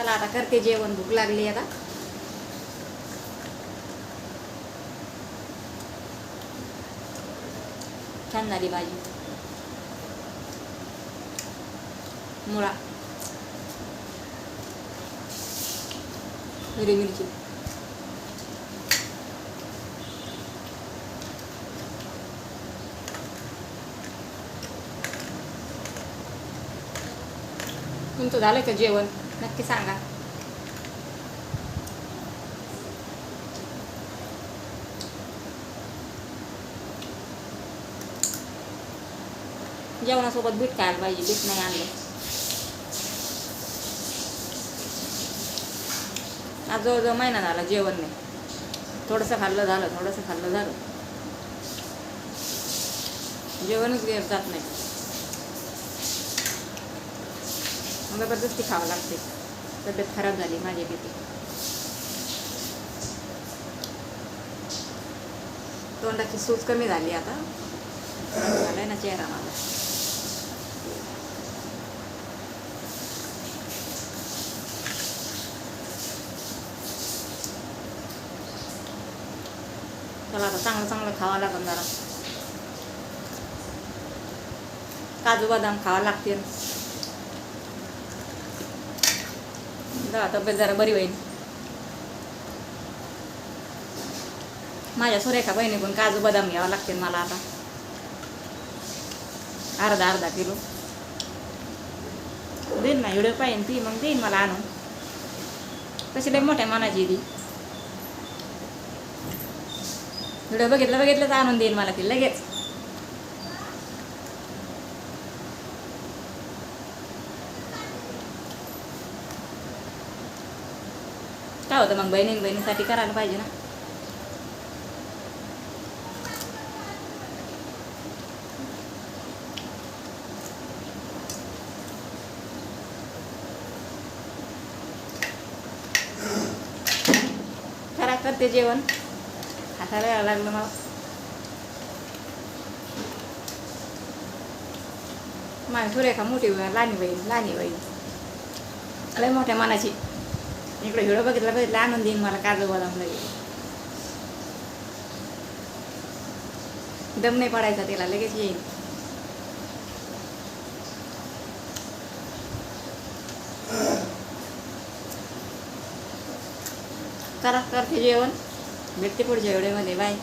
चला आता करते जेवण. भूक लागली आता. छान झाली भाजी. मुळा. हिरवी मिरची. तुमचं झालं का जेवण? नक्की सांगा. जेवणासोबत बीट खायला पाहिजे बीट नाही आणलं. आज जवळजवळ महिना झाला जेवण नाही. थोडंसं खाल्लं झालं थोडंसं खाल्लं झालं. जेवणच घेत जात नाही मग जबरदस्ती खावं लागते. तब्येत खराब झाली माझी किती तोंडाची सूज कमी झाली आता. झालाय ना चेहरा माझा. चला आता चांगलं चांगलं खावा लागेल जरा. काजू बदाम खावं लागतील. जरा तब्येत जरा बरी होईल. माझ्या सुरेखा बहिणीकडून काजू बदाम घ्यावं लागतील मला आता. अर्धा अर्धा किलो. देईन ना व्हिडिओ पाहिजे ती मग देईन मला आणून. तशी लई मोठ्या मनाची ती. व्हिडिओ बघितलं बघितलंच आणून देईन मला ती लगेच. काय होतं मग बहिणी बहिणीसाठी करायला पाहिजे ना? करा करते जेवण. हाताला यायला लागलं मला. माझी सुरेखा मोठी बहीण, लहानी बहीण लहानी बहीण. लय मोठ्या मनाची. इकडे व्हिडिओ बघितला बघितला आणून देईन मला काजू बदाम लगेच. दम नाही पडायचा तिला लगेच येईन. करा करते जेवण. भेटते पुढच्या व्हिडिओमध्ये बाय.